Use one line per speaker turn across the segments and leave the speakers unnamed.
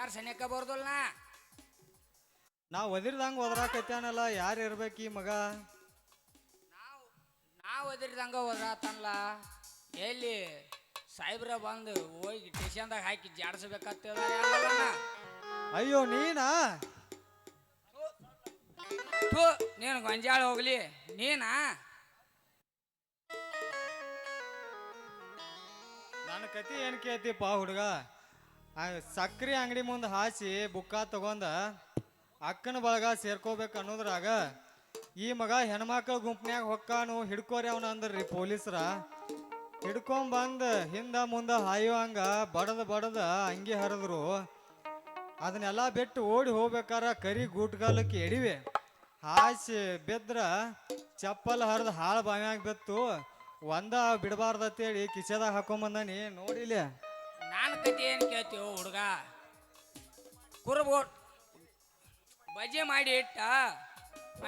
ಯಾರು ಸನಿಯಕ್ಕ ಬರ್ದಲ್ಲ ನಾ?
ಒದಿರ್ದಂಗ ಒದರಾಕತ್ಯಾನಲ್ಲ ಯಾರು ಇರ್ಬೇಕು ಈ ಮಗ?
ನಾವು ನಾವು ಒದಿರ್ದಂಗ ಹೋದ್ರಾತನ್ಲ ಎಲ್ಲಿ ಸಾಹೇಬ್ರ ಬಂದು ಹೋಗಿ ಟೇಷನ್ದಾಗ ಹಾಕಿ ಜಾಡಿಸ್ಬೇಕಂತ
ಅಯ್ಯೋ ನೀನಾ?
ಥೂ ನೀನು ಗೊಂಜಾಳ ಹೋಗ್ಲಿ. ನೀನಾ?
ನನ್ನ ಕತಿ ಏನು ಕೇಳ್ತಿಪ್ಪ ಹುಡುಗ? ಆ ಸಕ್ರೆ ಅಂಗಡಿ ಮುಂದೆ ಹಾಸಿ ಬುಕ್ಕ ತಗೊಂಡ ಅಕ್ಕನ ಬಳಗ ಸೇರ್ಕೋಬೇಕು ಅನ್ನೋದ್ರಾಗ ಈ ಮಗ ಹೆಣ್ಮಕ್ಳ ಗುಂಪ್ನ್ಯಾಗ ಹೊಕ್ಕಾನು ಹಿಡ್ಕೋರಿ ಅವನ ಅಂದ್ರಿ ಪೊಲೀಸ್ರ. ಹಿಡ್ಕೊಂಬಂದ್ ಹಿಂದ ಮುಂದ ಹಾಯುವಂಗ ಬಡದ ಬಡದ ಅಂಗಿ ಹರಿದ್ರು. ಅದನ್ನೆಲ್ಲ ಬಿಟ್ಟು ಓಡಿ ಹೋಗ್ಬೇಕಾರ ಕರಿ ಗೂಟ್ಗಾಲಕ್ಕೆ ಎಡಿವೆ. ಹಾಸಿ ಬಿದ್ರ ಚಪ್ಪಲ್ ಹರಿದು ಹಾಳು ಬಾವ್ಯಾಗ ಬಿತ್ತು. ಒಂದ ಬಿಡಬಾರ್ದತ್ತೇಳಿ ಕಿಸೆದಾಗ ಹಾಕೊಂಬಂದಾನಿ. ನೋಡಿಲಿ.
ನಾನು ಕತೆ ಏನು ಕೇಳ್ತೀವಿ ಹುಡುಗ? ಕುರುಬಗೋಡ್ ಬಜೆ ಮಾಡಿ ಇಟ್ಟ.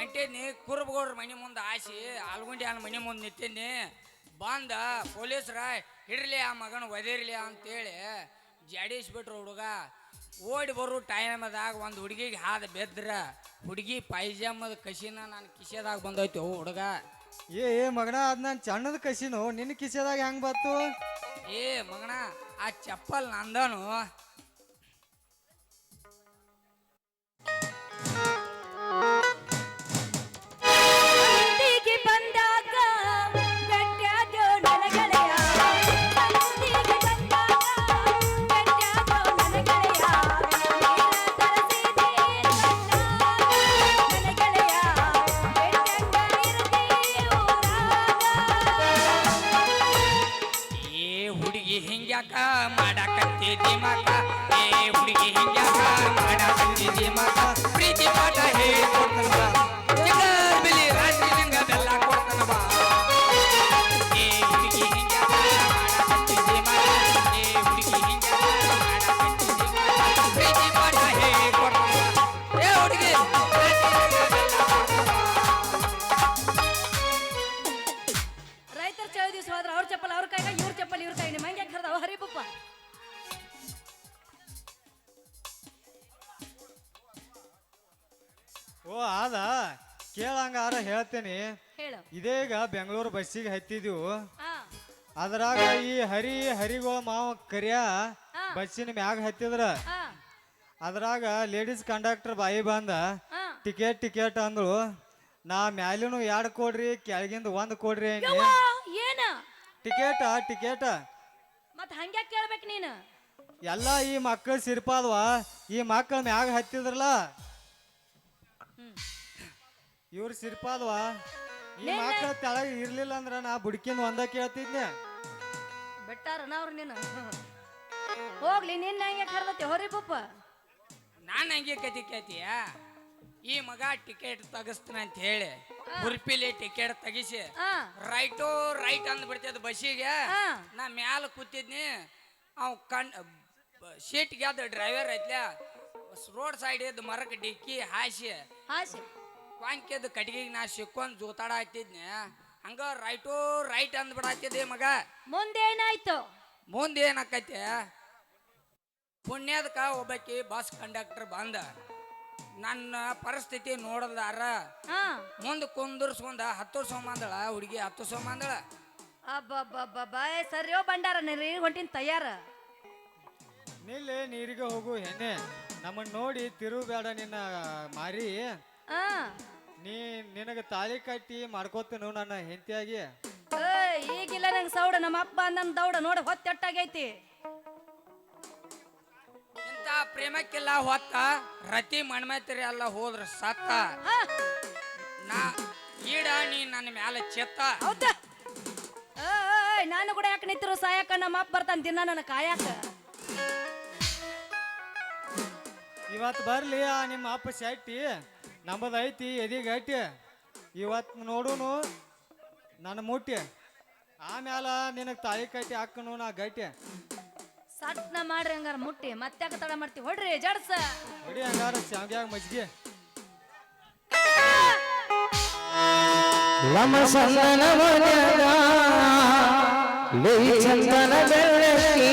ಅಂಟೇನಿ ಕುರುಬಗೋಡ್ರ ಮನೆ ಮುಂದೆ ಆಸಿ ಆಲ್ಗುಂಡಿ ಅವನ ಮನೆ ಮುಂದೆ ನಿಂತೀನಿ ಬಂದ ಪೊಲೀಸ್ರ ಹಿಡಲಿ ಆ ಮಗನ ಒದಿರ್ಲಿ ಅಂತೇಳಿ ಜಡಿಸ್ಬಿಟ್ರು ಹುಡುಗ. ಓಡಿ ಬರೋ ಟೈಮದಾಗ ಒಂದು ಹುಡುಗಿಗೆ ಹಾದ ಬೆದ್ರ. ಹುಡುಗಿ ಪೈಜಾಮದ ಕಸಿನ ನಾನು ಕಿಸೆದಾಗ ಬಂದೈತಿ ಓ ಹುಡುಗ.
ಏ ಏ ಮಗನ ಅದು ನಾನು ಚಣ್ಣದ ಕಸಿನು ನಿನ್ನ ಕಿಸೆದಾಗ ಹೆಂಗ್ ಬತ್ತು
ಏ ಮಗನ ಆ ಚಪ್ಪಲ್ ನಂದನು.
ಅವ್ರ ಚಪ್ಪಲ್ ಅವ್ರ ಕೈಗ ಇವ್ರ ಚಪ್ಪಲ್ ಇವ್ರ ಕೈ ನಿಮ್ಮ ಹಂಗೆ ಕರ್ದಾವ ಹರಿಪಪ್ಪ
ಓ ಆದ. ಕೇಳಂಗಾರ ಆರ
ಹೇಳು.
ಇದೇಗ ಬೆಂಗಳೂರು ಬಸ್ಸಿಗೆ ಹತ್ತಿದ್ವು.
ಆ
ಅದ್ರಾಗ ಈ ಹರಿ ಹರಿಗೋ ಮಾವ ಕರಿಯ ಬಸ್ಸಿನ ಮ್ಯಾಗ ಹತ್ತಿದ್ರ.
ಆ
ಅದ್ರಾಗ ಲೇಡೀಸ್ ಕಂಡಕ್ಟರ್ ಬಾಯಿ ಬಂದ.
ಆ
ಟಿಕೆಟ್ ಟಿಕೆಟ್ ಅಂದ್ರು ನಾ ಮ್ಯಾಲಿನೂ ಎರಡು ಕೊಡ್ರಿ ಕೆಳಗಿಂದ ಒಂದು ಕೊಡ್ರಿ ಅಂದೆ.
ಯವ್ವಾ, ಏನ
ಟಿಕೆಟ್ ಟಿಕೆಟ್.
ಮತ್ ಹಂಗ್ಯಾಕ್ ಕೇಳ್ಬೇಕು ನೀನು?
ಎಲ್ಲ ಈ ಮಕ್ಕಳು ಸಿರ್ಪಾದವ? ಈ ಮಕ್ಕಳ ಮ್ಯಾಗ ಹತ್ತಿದ್ರಲ್ಲ? ಇವ್ರ ಸಿರ್ಪಾದ್ವ? ಈ ಮಕ್ಕಳ ತೆಳಗ ಇರ್ಲಿಲ್ಲ ಅಂದ್ರ ನಾ ಬುಡ್ಕಿನ ಒಂದ ಕೇಳ್ತಿದ್ನೆ.
ಬಿಟ್ಟಾರನ ಅವ್ರು ನೀನು? ಹೋಗ್ಲಿ ನಿನ್ನ ಹಂಗೆ ಕರ್ದತಿ ಹೊರಿಪಪ್ಪ
ನಾನು ಹಂಗೆ ಕತಿ ಕೇಳ್ತೀಯ? ಈ ಮಗ ಟಿಕೆಟ್ ತೆಗಿಸ್ತಾನ ಅಂತ ಹೇಳಿ ಉರ್ಪಿಲಿ ಟಿಕೆಟ್ ತೆಗಿಸಿ ರೈಟು ರೈಟ್ ಅಂದ್ ಬಿಡ್ತಿದ್ ಬಸ್ಸಿಗೆ. ನಾ ಮ್ಯಾಲ ಕೂತಿದ್ನಿ ಅವ್ ಕಣ್ ಸೀಟ್ ಗ್ಯಾದ ಡ್ರೈವರ್ ಐತ್ಲ ರೋಡ್ ಸೈಡ್ ಇದ್ ಮರಕ್ಕೆ ಡಿಕ್ಕಿ ಹಾಸಿ
ಹಾಸಿ.
ವಾಂಕ್ಯದ ಕಟ್ಗಿಗೆ ನಾ ಸಿಕ್ಕೊಂಡ್ ಜೂತಾಡ ಹತ್ತಿದ್ನಿ ಹಂಗ ರೈಟು ರೈಟ್ ಅಂದ್ ಬಿಡತ್ತಿದ್ದೆ ಮಗ.
ಮುಂದೇನಾಯ್ತು?
ಮುಂದೆ ಏನಾಕೈತೆ ಪುಣ್ಯದಕ್ಕ ಒಬ್ಬಾಕಿ ಬಸ್ ಕಂಡಕ್ಟರ್ ಬಂದ. ನನ್ನ ಪರಿಸ್ಥಿತಿ ನೋಡದಾರ ಮುಂದ್ ಕುಂದರ್ಸ್ಕೊಂಡ ಹತ್ತು ಸೋಮಂದಳ ಹುಡುಗಿ ಹತ್ತು ಸೋಮಂದಳ
ಸರಿಯೋ ಬಂಡಾರ ನೀರಿ ಹೊಂಟಿನ ತಯಾರ.
ನಿಲ್ಲಿ ನೀರಿಗೆ ಹೋಗು ಹೆಣ್ಣೆ ನಮ್ಮನ್ನ ನೋಡಿ ತಿರುಬೇಡ ನಿನ್ನ ಮಾರಿ.
ಆ
ನೀ ನಿನಗ ತಾಳಿ ಕಟ್ಟಿ ಮಾಡ್ಕೋತೇನು ನನ್ನ ಹೆಂಡತಿಯಾಗಿ.
ಈಗಿಲ್ಲ ನಂಗೆ ಸೌಡ ನಮ್ಮ ಅಪ್ಪ ನನ್ನ ದೌಡ ನೋಡಿ ಹೊತ್ತೆಟ್ಟಾಗೈತಿ.
ಪ್ರೇಮಕ್ಕೆಲ್ಲ ಹೊತ್ತ ರತಿ ಮಣ್ಮೈತ್ರಿ ಎಲ್ಲ ಹೋದ್ರ ಸತ್ತ. ನಾ ಈಡ ನೀ ನನ್ನ ಮ್ಯಾಲ ಚೆತ್ತ.
ಹೌದಾ? ಏಯ್ ನಾನು ಕೂಡ ಯಾಕೆ ನಿಂತಿರು? ಸಾಯಕ ನಮ್ಮ ಅಪ್ಪ ಬರ್ತಾನೆ ದಿನ ನನ್ನ ಕಾಯಕ.
ಇವತ್ತು ಬರ್ಲಿ ಆ ನಿಮ್ಮ ಅಪ್ಪ ಶೆಟ್ಟಿ ನಮ್ಮದು ಐತಿ ಎದಿಗೆ ಐತಿ. ಇವತ್ತು ನೋಡುನು ನನ್ನ ಮುಟ್ಟಿ ಆಮ್ಯಾಲ ನಿನಗೆ ತಾಯಿ ಕಟ್ಟಿ ಹಾಕನು ನಾ ಗಟ್ಟಿ.
ಸಟ್ನ ಮಾಡ್ರಿ ಹಂಗಾರ ಮುಟ್ಟಿ ಮತ್ತ್ಯಾಕ ತಡ ಮಾಡ್ತೀವಿ ಹೊಡ್ರಿ ಜಡ್ಸ.
ಹೊಡಿ ಹಂಗಾರ ಶಾವ್ಗ್ಯಾಗ ಮಜ್ಗಿ
ಲಮಸಂದನ ಮನ್ಯಾಗ ಲೈ ಚಂದನ ಬೆಳಕಿ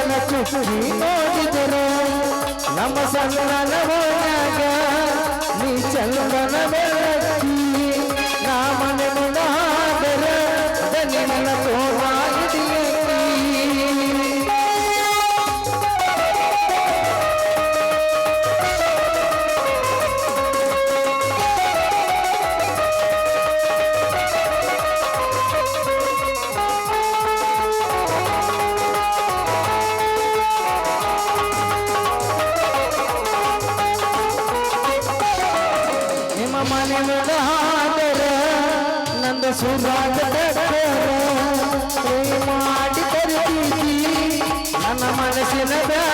ಮುಗಿಲನ ಚುಚ್ಚಿ ನೋಡಿದರ ನಮ್ಮ ಸಂಗನ ಹೋದಾಗ ನೀ ಚಂದನ
মানুষ নেবে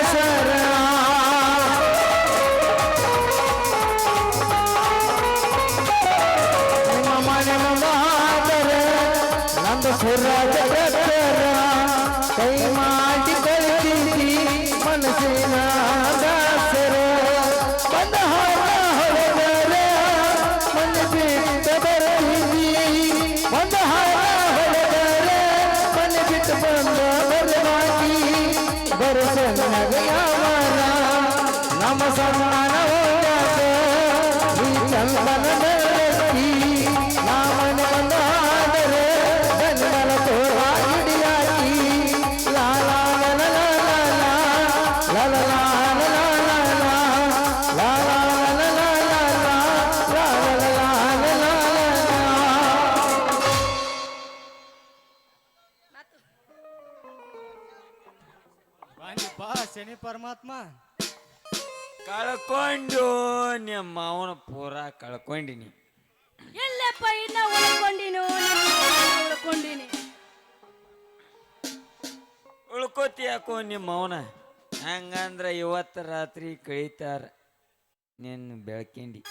ಪರಮಾತ್ಮ?
ಕಳ್ಕೊಂಡು ನಿಮ್ಮ ಅವನ ಪೂರ ಕಳ್ಕೊಂಡಿನಿ.
ಎಲ್ಲಪ್ಪ ಇನ್ನ ಉಳ್ಕೊಂಡಿನು ಉಳ್ಕೊಂಡಿನಿ.
ಉಳ್ಕೋತಿ ಯಾಕೋ ನಿಮ್ಮ ಅವನ ಹಂಗಂದ್ರ ಇವತ್ತು ರಾತ್ರಿ ಕಳೀತಾರ ನಿನ್ನ ಬೆಳಕಿಂಡಿ.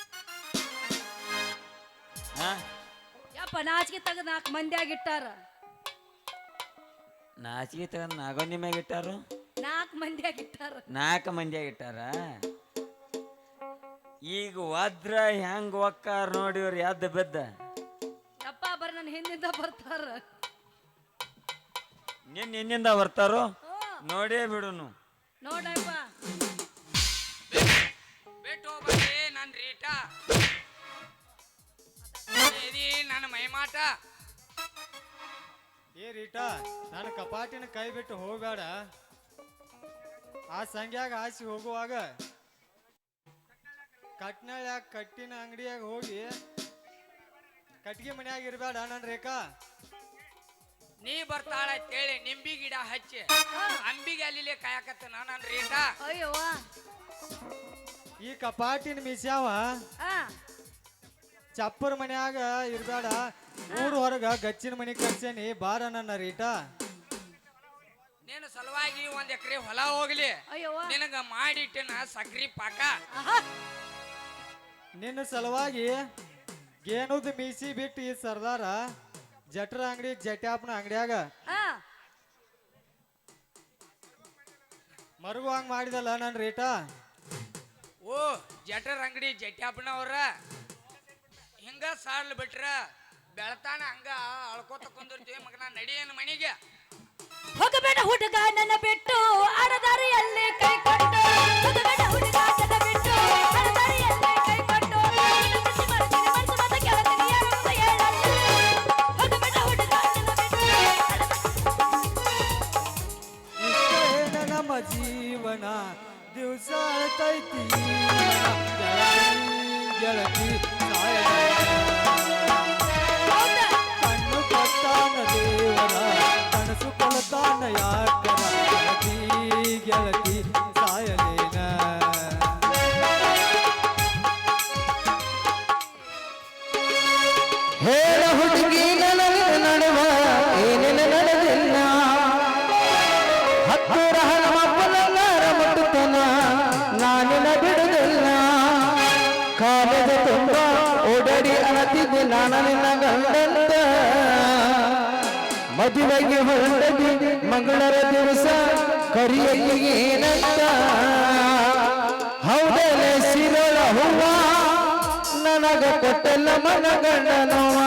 ಹಾ?
ಯಪ್ಪ ನಾಚಿಕೆ ತೆಗೆದು ನಾಲ್ಕು ಮಂದಿ ಆಗಿಟ್ಟಾರ
ನಾಚಿಗೆ ತಗೊಂಡ್ ನಾಗೋ ಮ್ಯಾಗ ಇಟ್ಟಾರು?
ನಾಲ್ಕು ಮಂದಿ ಆಗಿಟ್ಟಾರ.
ನಾಲ್ಕು ಮಂದಿ ಇಟ್ಟಾರ ಈಗ ವಜ್ರ ಹೆಂಗ್ ಒಕ್ಕಾರ ನೋಡಿ ಇವ್ರು ಎದ್ದ ಬಿದ್ದ?
ಅಪ್ಪ ಬರ ನನ್ನ ಹಿಂದಿಂದ ಬರ್ತಾರ.
ನಿನ್ ಹಿಂದಿಂದ ಬರ್ತಾರೋ? ನೋಡೇ ಬಿಡುನು.
ನೋಡಪ್ಪ.
ಬಿಟ್ಟು ಹೋಗ್ಬೇಡಿ ನನ್ನ ರೀಟ. ಇದು ನನ್ನ ಮೈಮಾಟ
ರೀಟಾ ನನ್ನ ಕಪಾಟಿನ ಕೈ ಬಿಟ್ಟು ಹೋಗ್ಬೇಡ. ಆ ಸಂಗ್ಯಾಗ ಆಸಿ ಹೋಗುವಾಗ ಕಟ್ನಾಳ್ಯಾಗ ಕಟ್ಟಿನ ಅಂಗಡಿಯಾಗ ಹೋಗಿ ಕಟ್ಗೆ ಮನ್ಯಾಗ ಇರಬೇಡ ನನ್ನ ರೇಖಾ.
ನೀ ಬರ್ತಾಳ ಅಂತೇಳಿ ನಿಂಬಿ ಗಿಡ ಹಚ್ಚಿ ಅಂಬಿಗೆ ಅಲ್ಲಿ ಕಾಯಕತ್ತ ನಾನು ರೇಖಾ.
ಅಯ್ಯವ್ವ.
ಈ ಕಪಾಟಿನ ಮಿಸ್ಯಾವ
ಚಪ್ಪರ್
ಚಪ್ಪರ ಮನ್ಯಾಗ ಇರಬೇಡ ಊರು ಹೊರಗ ಗಚ್ಚಿನ ಮನೆ ಕರ್ಸೇನಿ ಬಾರ ನನ್ನ ರೀಟಾ
ನೀನು ಸಲುವಾಗಿ ಒಂದ್ ಎಕರೆ ಹೊಲ ಹೋಗ್ಲಿ.
ಅಯ್ಯವ್ವ.
ನಿನಗ ಮಾಡಿಟ್ಟಿನ ಸಕ್ರಿ ಪಾಕ.
ನಿನ್ನ ಸಲುವಾಗಿ ಗೇನುದ ಮೀಸಿ ಬಿಟ್ಟು ಈ ಸರ್ದಾರ ಜಟ್ರ ಅಂಗಡಿ ಜಟ್ಯಾಪ್ನ ಅಂಗಡಿಯಾಗ.
ಆ
ಮರುಗು ಹಂಗ್ ಮಾಡಿದಲ್ಲ ನನ್ನ ರೇಟ?
ಓ ಜಟರ್ ಅಂಗಡಿ ಜಟ್ಯಾಪನವ್ರ. ಹಿಂಗ ಸಾರ್ಲ್ ಬಿಟ್ರ ಬೆಳತಾನ ಹಂಗ ಅಳ್ಕೋತ ಕುಂದಿರ್ತೀವಿ ಮಗನ ನಡಿಯನ್ ಮನಿಗೆ.
ಹೋಗಬೇಡ ಹುಡುಗ ನನ್ನ ಬಿಟ್ಟು ಅರದಾರಿಯಲ್ಲಿ ಕೈ ಕೊಟ್ಟು ಹೋಗಬೇಡ ಹುಡುಗ ನನ್ನ ಬಿಟ್ಟು ಅಡದಾರಿಯಲ್ಲಿ ಕೈ ಕೊಟ್ಟು ಹೋಗಬೇಡ ನನ್ನ ಬಿಟ್ಟು
ಜೀವನ ದಿವಸ ಅಳ್ತೈತಿ.
ಕರಿಯಲ್ಲಿ ಏನಂತ? ಹೌದಲೆ ಸಿರಳ ಹೂವ ನನಗ ಕೊಟ್ಟಲ್ಲ ಮನಗಂಡನವ.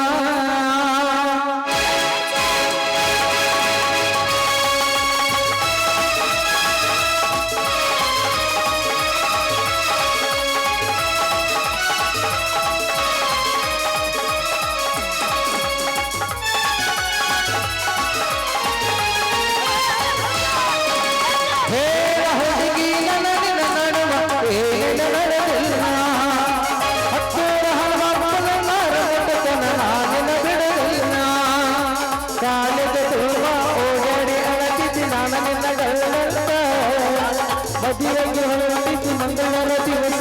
ಮದುವೆಗೆ ಹೊರಟಿದ್ದು ಮಂಗಳರ ದಿವಸ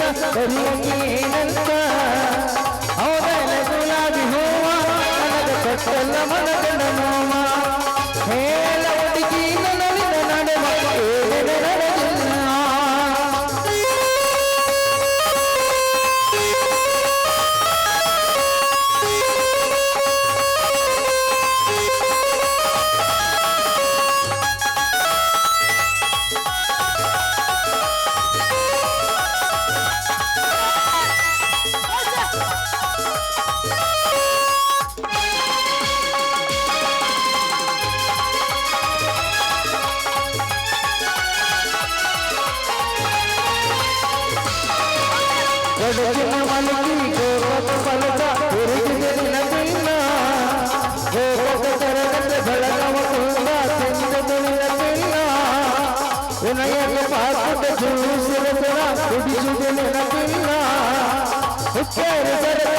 ಹೌದಲ್ಲ ಗುಲಾಬಿ ಹೂವ ನನಗ
వినయక పాపట చూసిన
పిల్ల కుడి చూసిన పిల్ల ఉచ్చారు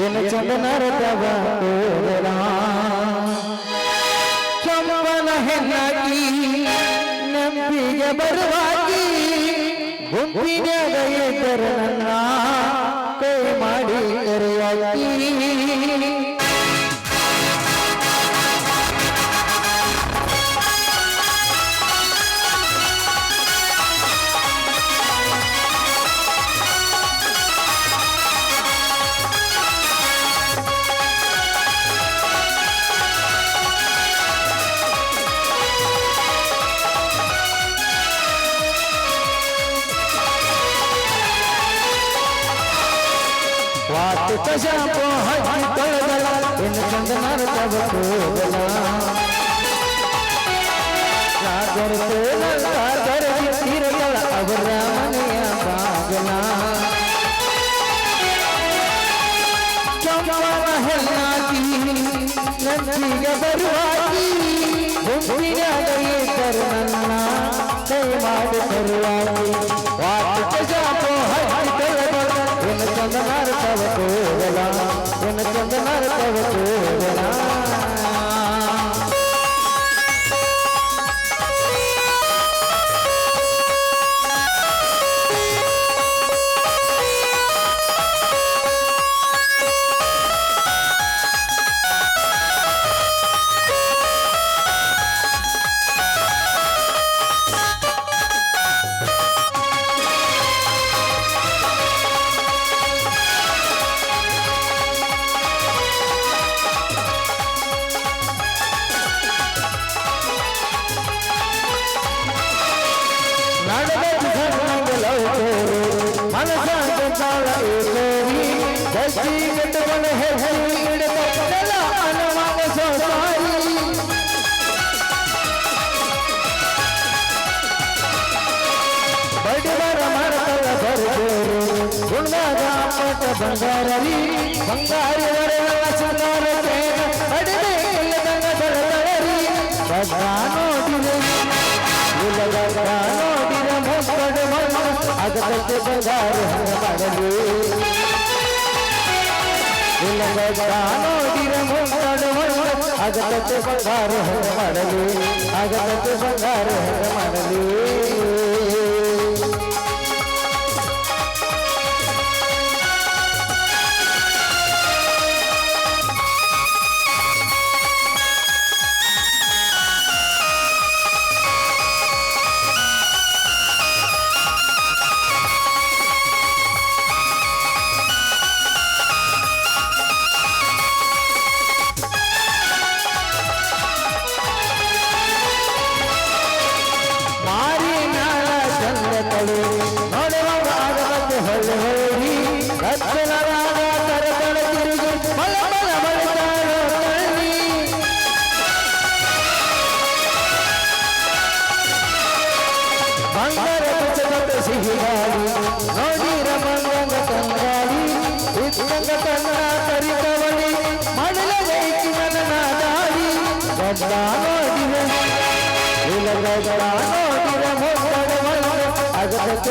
ಕಿರಣ ಚಂದನರ ತವ ಚಂಬನ ಹೆಣ್ಣಾಗಿ ನಂಬಿಗೆ ಬರುವಾಗಿ ಗುಂಪಿನ ದಯದರ ನನ್ನ ಕೈ ಮಾಡಿ ಕರೆಯಾಗಿ दशा पहुँच तल गला इन चंदनर तब को गला सागर से सागर तीर गला अब रामनिया पागला चंपा महला की नंदी गबरवाई घूमती ना गई करना करवा मार करवाई वाट सजा சொந்த நேரத்தை போகலாம் எனக்கு சொந்த நேரத்தை போகலாம் ಆಗದಂತೆ ಬಂಗಾರು ಹಂಗ ಮಾಡಲಿ. ನೋಡಿರ ಆಗದಂತೆ ಹಂಗ ಮಾಡಲಿ. ಆಗದಂತೆ ಬಂಗಾರು ಹಂಗ Hello.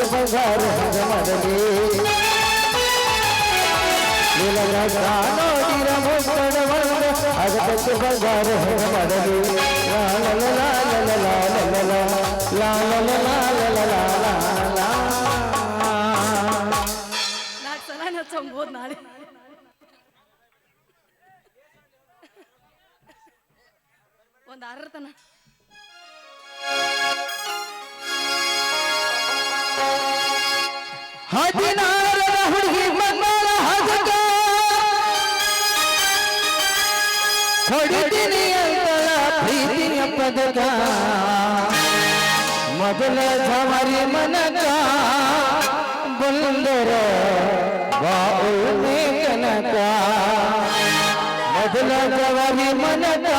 காட்டு பங்காரு மதமே அகத்து பங்காரு மதமே போது நாளே
ಒಂದು
ಅರ್ರತನ बदल झमरी मन का बुलंदर बाउल में कनका बदल झमरी मन का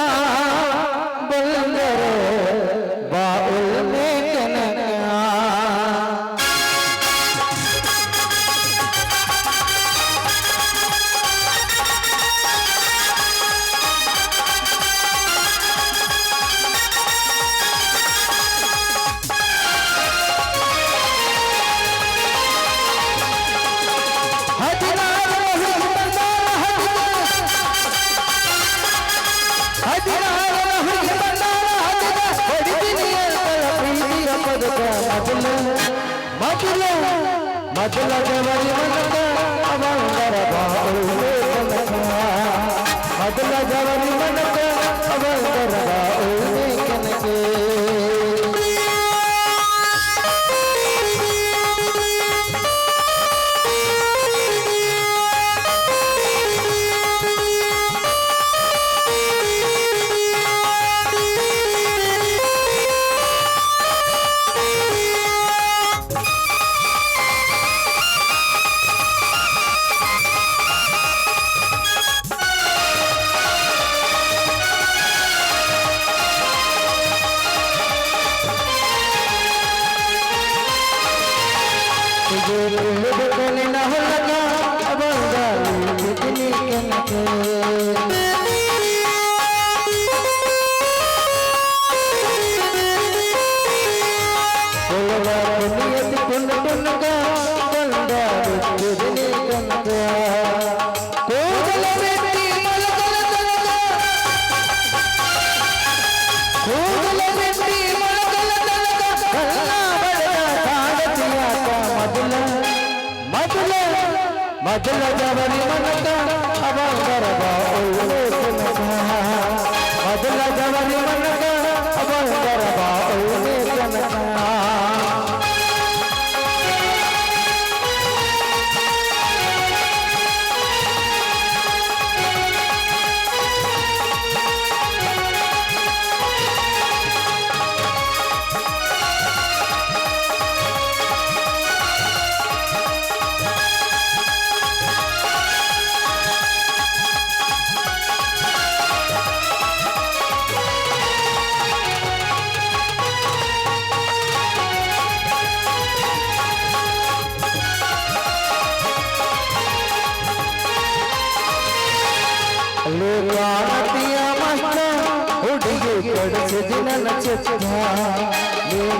மதுரை அவரி மனதான் வரவா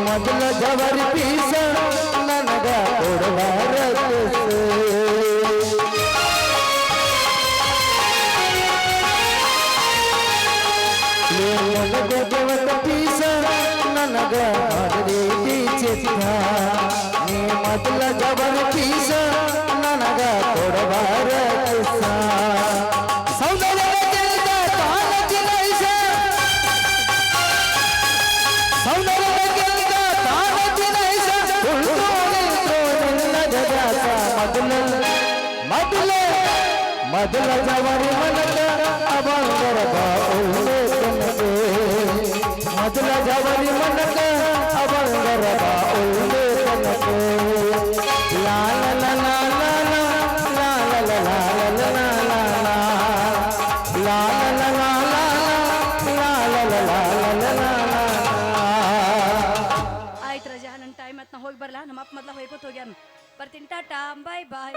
ಮೊದಲ ಜವರಿ ಪೀಸ ನನಗ ಕೊಡಲಾರ ನೀ ಮೊದಲ ಜವರ ಪೀಸ ನನಗ ಮಾಡದಿ ಚಿತ್ತ ನೀ ಮೊದಲ ಜವರಿ ಪೀಸ
Bye bye.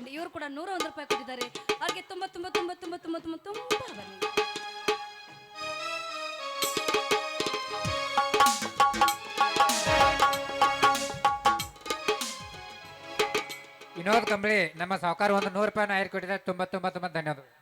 ಫ್ರೆಂಡ್ ಇವರು ಕೂಡ ನೂರ ಒಂದು ರೂಪಾಯಿ ಕೊಟ್ಟಿದ್ದಾರೆ. ಅವ್ರಿಗೆ ತುಂಬ ತುಂಬ ತುಂಬ ತುಂಬ ತುಂಬ ತುಂಬ ತುಂಬ ಬನ್ನಿ.
ವಿನೋದ್ ಕಂಬಳಿ, ನಮ್ಮ ಸಹಕಾರ ಒಂದು ನೂರು ರೂಪಾಯಿ ಆಯ್ಕೆ ಕೊಟ್ಟಿದ್ದಾರೆ. ತುಂಬ ತುಂಬ ತುಂಬ ಧನ್ಯವಾದಗಳು.